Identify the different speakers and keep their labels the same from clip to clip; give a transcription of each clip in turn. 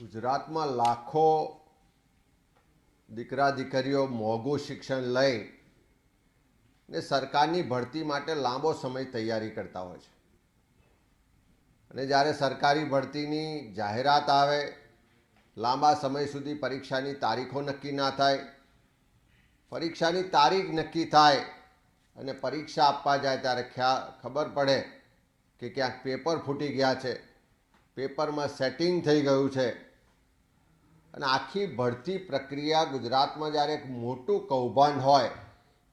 Speaker 1: ગુજરાતમાં લાખો દીકરા, દીકરીઓ મોંઘું શિક્ષણ લઈ ને સરકારની ભરતી માટે લાંબો સમય તૈયારી કરતા હોય છે. અને જ્યારે સરકારી ભરતીની જાહેરાત આવે, લાંબા સમય સુધી પરીક્ષાની તારીખો નક્કી ના થાય, પરીક્ષાની તારીખ નક્કી થાય અને પરીક્ષા આપવા જાય ત્યારે ખ્યા, ખબર પડે કે ક્યાંક પેપર ફૂટી ગયા છે. પેપરમાં સેટિંગ થઈ ગયું છે. અને આખી ભરતી પ્રક્રિયા ગુજરાતમાં જ્યારે એક મોટું કૌભાંડ હોય,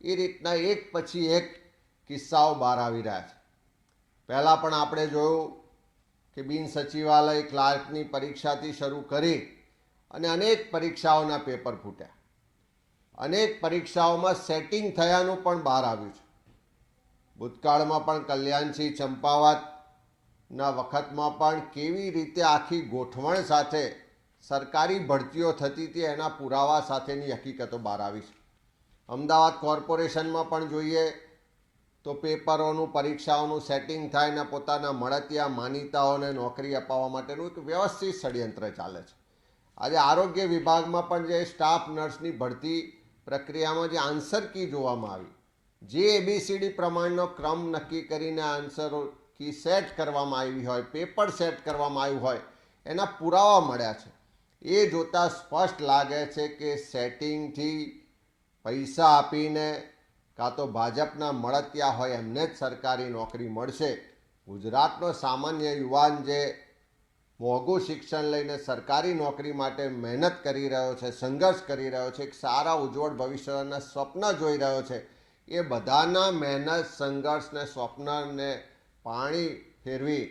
Speaker 1: એ રીતના એક પછી એક કિસ્સાઓ બહાર આવી રહ્યા છે. પહેલાં પણ આપણે જોયું કે બિન સચિવાલય ક્લાર્કની પરીક્ષાથી શરૂ કરી અને અનેક પરીક્ષાઓના પેપર ફૂટ્યા. અનેક પરીક્ષાઓમાં સેટિંગ થયાનું પણ બહાર આવ્યું છે. ભૂતકાળમાં પણ કલ્યાણસિંહ ચંપાવતના વખતમાં પણ કેવી રીતે આખી ગોઠવણ સાથે સરકારી ભરતીઓ થતી હતી, એના પુરાવા સાથેની હકીકતો બહાર આવી છે. અમદાવાદ કોર્પોરેશનમાં પણ જોઈએ તો પેપરોનું, પરીક્ષાઓનું સેટિંગ થાય ને પોતાના મળતિયા માનીતાઓને નોકરી અપાવવા માટેનું એક વ્યવસ્થિત ષડયંત્ર ચાલે છે. આજે આરોગ્ય વિભાગમાં પણ જે સ્ટાફ નર્સની ભરતી પ્રક્રિયામાં જે આન્સર કી જોવામાં આવી, જે એબીસીડી પ્રમાણનો ક્રમ નક્કી કરીને આન્સરો કી સેટ કરવામાં આવી હોય, પેપર સેટ કરવામાં આવ્યું હોય, એના પુરાવા મળ્યા છે. એ જોતાં સ્પષ્ટ લાગે છે કે સેટિંગથી પૈસા આપીને કાં તો ભાજપના મળતિયા હોય એમને જ સરકારી નોકરી મળશે. ગુજરાતનો સામાન્ય યુવાન જે મોંઘું શિક્ષણ લઈને સરકારી નોકરી માટે મહેનત કરી રહ્યો છે, સંઘર્ષ કરી રહ્યો છે, એક સારા ઉજ્જવળ ભવિષ્યના સ્વપ્ન જોઈ રહ્યો છે, એ બધાના મહેનત સંઘર્ષને સ્વપ્નને પાણી ફેરવી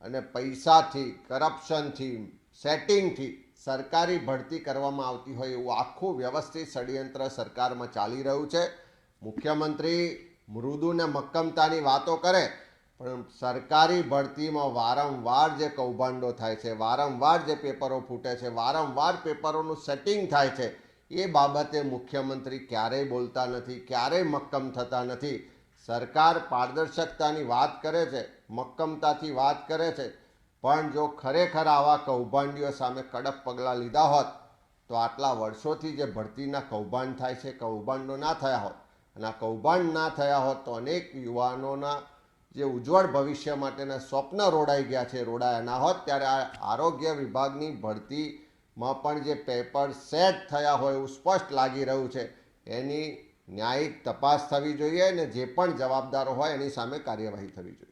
Speaker 1: અને પૈસાથી, કરપ્શનથી, સેટિંગથી સરકારી ભરતી કરવામાં આવતી હોય એવું આખું વ્યવસ્થિત ષડયંત્ર સરકારમાં ચાલી રહ્યું છે. મુખ્યમંત્રી મૃદુ ને મક્કમતાની વાતો કરે, પણ સરકારી ભરતીમાં વારંવાર જે કૌભાંડો થાય છે, વારંવાર જે પેપરો ફૂટે છે, વારંવાર પેપરોનું સેટિંગ થાય છે, એ બાબતે મુખ્યમંત્રી ક્યારેય બોલતા નથી, ક્યારેય મક્કમ થતા નથી. સરકાર પારદર્શકતાની વાત કરે છે, મક્કમતાથી વાત કરે છે. પણ જો ખરેખર આવા કૌભાંડીઓ સામે કડક પગલાં લીધા હોત, તો આટલા વર્ષોથી જે ભરતીના કૌભાંડ થાય છે, કૌભાંડો ના થયા હોત. અને આ કૌભાંડ ના થયા હોત તો અનેક યુવાનોના જે ઉજ્જવળ ભવિષ્ય માટેના સ્વપ્ન રોડાઈ ગયા છે, રોડાયા ના હોત. ત્યારે આ આરોગ્ય વિભાગની ભરતીમાં પણ જે પેપર સેટ થયા હોય એવું સ્પષ્ટ લાગી રહ્યું છે. એની ન્યાયિક તપાસ થવી જોઈએ અને જે પણ જવાબદારો હોય એની સામે કાર્યવાહી થવી જોઈએ.